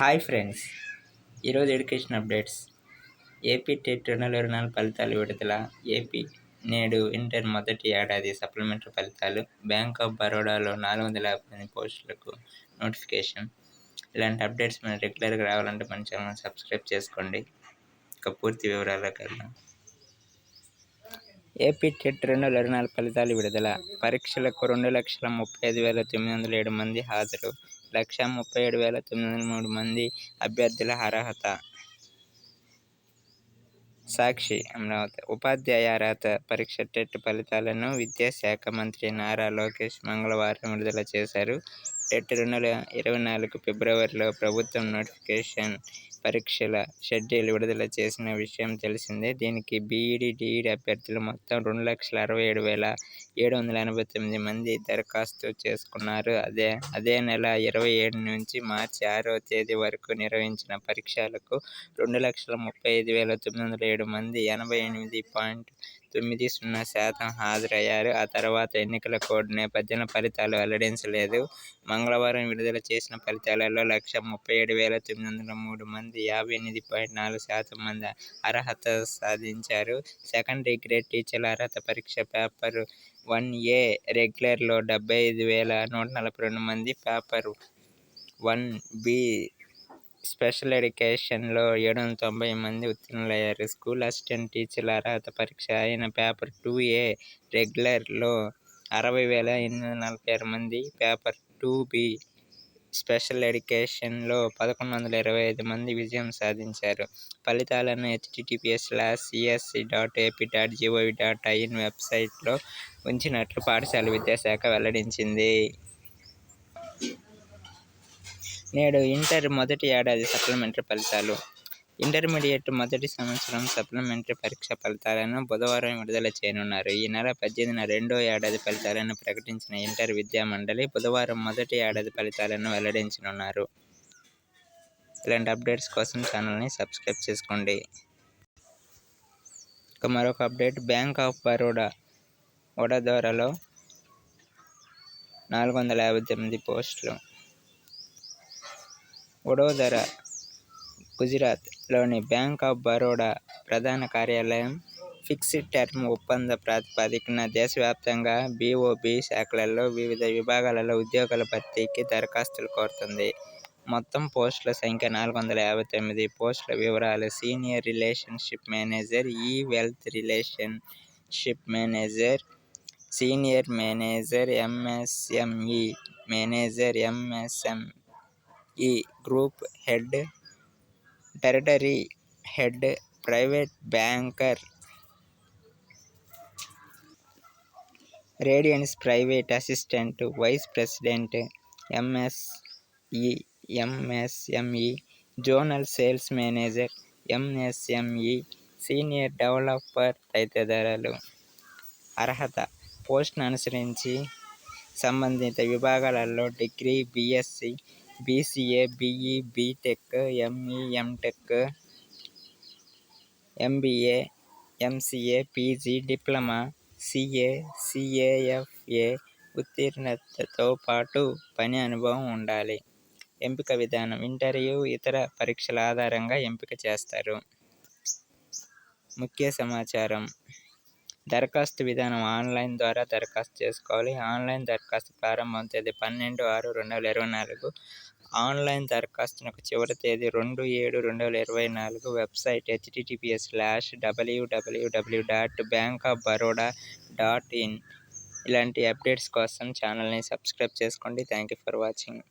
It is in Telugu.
Hi friends. ఈరోజు ఎడ్యుకేషన్ అప్డేట్స్. ఏపీ టెట్ రెండు వేల ఇరవై నాలుగు ఫలితాలు విడుదల. ఏపీ నేడు ఇంటర్ మొదటి ఏడాది సప్లిమెంటరీ ఫలితాలు. బ్యాంక్ ఆఫ్ బరోడాలో నాలుగు వందల యాభై మంది పోస్టులకు నోటిఫికేషన్. ఇలాంటి అప్డేట్స్ మనం రెగ్యులర్గా రావాలంటే మన ఛానల్ సబ్స్క్రైబ్ చేసుకోండి. ఇక పూర్తి వివరాలకు వెళ్దాం. ఏపీ టెట్ రెండు వేల ఇరవై నాలుగు ఫలితాలు విడుదల. పరీక్షలకు రెండు లక్షల ముప్పై ఐదు వేల తొమ్మిది వందల ఏడు మంది హాజరు. లక్ష ముప్పై ఏడు వేల తొమ్మిది వందల మూడు మంది అభ్యర్థుల అర్హత. సాక్షి అమరావతి. ఉపాధ్యాయ అర్హత పరీక్ష టెట్ ఫలితాలను విద్యాశాఖ మంత్రి నారా లోకేష్ మంగళవారం విడుదల చేశారు. టెట్ రెండు వేల ఇరవై నాలుగు ఫిబ్రవరిలో ప్రభుత్వం నోటిఫికేషన్ పరీక్షల షెడ్యూల్ విడుదల చేసిన విషయం తెలిసిందే. దీనికి బీఈడీ డిఈడి అభ్యర్థులు మొత్తం రెండు లక్షల అరవై ఏడు వేల ఏడు వందల ఎనభై తొమ్మిది మంది దరఖాస్తు చేసుకున్నారు. అదే అదే నెల ఇరవై ఏడు నుంచి మార్చి ఆరవ తేదీ వరకు నిర్వహించిన పరీక్షలకు రెండు లక్షల ముప్పై ఐదు వేల తొమ్మిది వందల ఏడు మంది ఎనభై ఎనిమిది పాయింట్ తొమ్మిది సున్నా శాతం హాజరయ్యారు. ఆ తర్వాత ఎన్నికల కోడ్ నేపథ్యంలో ఫలితాలు వెల్లడించలేదు. మంగళవారం విడుదల చేసిన ఫలితాలలో లక్ష ముప్పై ఏడు వేల తొమ్మిది వందల మూడు మంది యాభై ఎనిమిది పాయింట్ నాలుగు శాతం మంది అర్హత సాధించారు. సెకండరీ గ్రేడ్ టీచర్ల అర్హత పరీక్ష పేపర్ వన్ ఏ రెగ్యులర్లో డెబ్బై ఐదు వేల నూట నలభై రెండు మంది పేపర్ వన్ బి స్పెషల్ ఎడ్యుకేషన్లో ఏడు వందల తొంభై మంది ఉత్తీర్ణులయ్యారు. స్కూల్ అసిస్టెంట్ టీచర్ల అర్హత పరీక్ష అయిన పేపర్ టూ ఏ రెగ్యులర్లో అరవై వేల ఎనిమిది వందల నలభై ఆరు మంది. పేపర్ టూ బి స్పెషల్ ఎడ్యుకేషన్లో పదకొండు వందల ఇరవై ఐదు మంది విజయం సాధించారు. ఫలితాలను HTTPS slash CSC dot AP dot GOV dot IN వెబ్సైట్లో ఉంచినట్లు పాఠశాల విద్యాశాఖ వెల్లడించింది. నేడు ఇంటర్ మొదటి ఏడాది సప్లిమెంటరీ ఫలితాలు. ఇంటర్మీడియట్ మొదటి సంవత్సరం సప్లిమెంటరీ పరీక్ష ఫలితాలను బుధవారం విడుదల చేయనున్నారు. ఈ నెల పద్దెనిమిదిన రెండో ఏడాది ఫలితాలను ప్రకటించిన ఇంటర్ విద్యా మండలి బుధవారం మొదటి ఏడాది ఫలితాలను వెల్లడించనున్నారు. ఇలాంటి అప్డేట్స్ కోసం ఛానల్ని సబ్స్క్రైబ్ చేసుకోండి. ఇక మరొక అప్డేట్ బ్యాంక్ ఆఫ్ బరోడా వడదోరలో నాలుగు వందల యాభై తొమ్మిది పోస్టులు వడోదర గుజరాత్లోని బ్యాంక్ ఆఫ్ బరోడా ప్రధాన కార్యాలయం ఫిక్స్డ్ టర్మ్ ఒప్పంద ప్రాతిపదికన దేశవ్యాప్తంగా బీఓబీ శాఖలలో వివిధ విభాగాలలో ఉద్యోగాల భర్తీకి దరఖాస్తులు కోరుతుంది. మొత్తం పోస్టుల సంఖ్య నాలుగు వందల యాభై తొమ్మిది. పోస్టుల వివరాలు senior relationship manager e wealth relationship manager senior manager MSME manager MSME group head territory head private banker radiance private assistant vice president MSE MSME zonal sales manager MSME senior developer తదితరాలు. అర్హత పోస్ట్ను అనుసరించి సంబంధిత విభాగాలలో degree BSc BCA BE BTech ME MTech MBA MCA PG diploma CA CFA ఉత్తీర్ణతతో పాటు పని అనుభవం ఉండాలి. ఎంపిక విధానం ఇంటర్వ్యూ ఇతర పరీక్షల ఆధారంగా ఎంపిక చేస్తారు. ముఖ్య సమాచారం దరఖాస్తు విధానం ఆన్లైన్ ద్వారా దరఖాస్తు చేసుకోవాలి. ఆన్లైన్ దరఖాస్తు ప్రారంభం తేదీ పన్నెండు ఆరు రెండు వేల ఇరవై నాలుగు. ఆన్లైన్ దరఖాస్తునకు చివరి తేదీ రెండు ఏడు రెండు వేల ఇరవై నాలుగు. Website HTTPS slash WWW dot bank of Baroda dot in ఇలాంటి అప్డేట్స్ కోసం ఛానల్ని సబ్స్క్రైబ్ చేసుకోండి. Thank you for watching.